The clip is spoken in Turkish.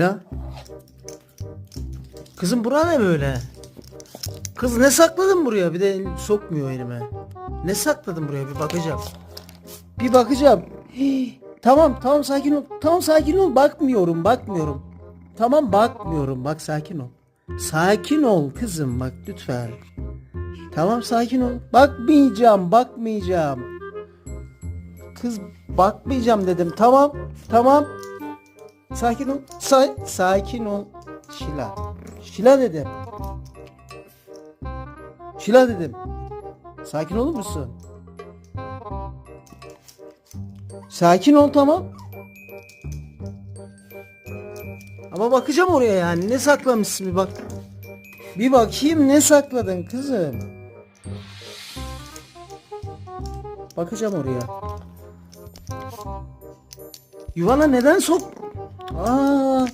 Ya. Kızım bura ne böyle? Kız ne sakladın buraya? Bir de sokmuyor elime. Ne sakladın buraya? Bir bakacağım. Bir bakacağım. Tamam tamam sakin ol. Tamam sakin ol. Bakmıyorum bakmıyorum. Tamam bakmıyorum. Bak sakin ol. Sakin ol kızım bak lütfen. Tamam sakin ol. Bakmayacağım bakmayacağım. Kız bakmayacağım dedim. Tamam tamam. Sakin ol. Sa- sakin ol. Şila. Şila dedim. Şila dedim. Sakin olur musun? Sakin ol tamam. Ama bakacağım oraya yani. Ne saklamışsın bir bak. Bir bakayım ne sakladın kızım. Bakacağım oraya. Yuvana neden sok... 아.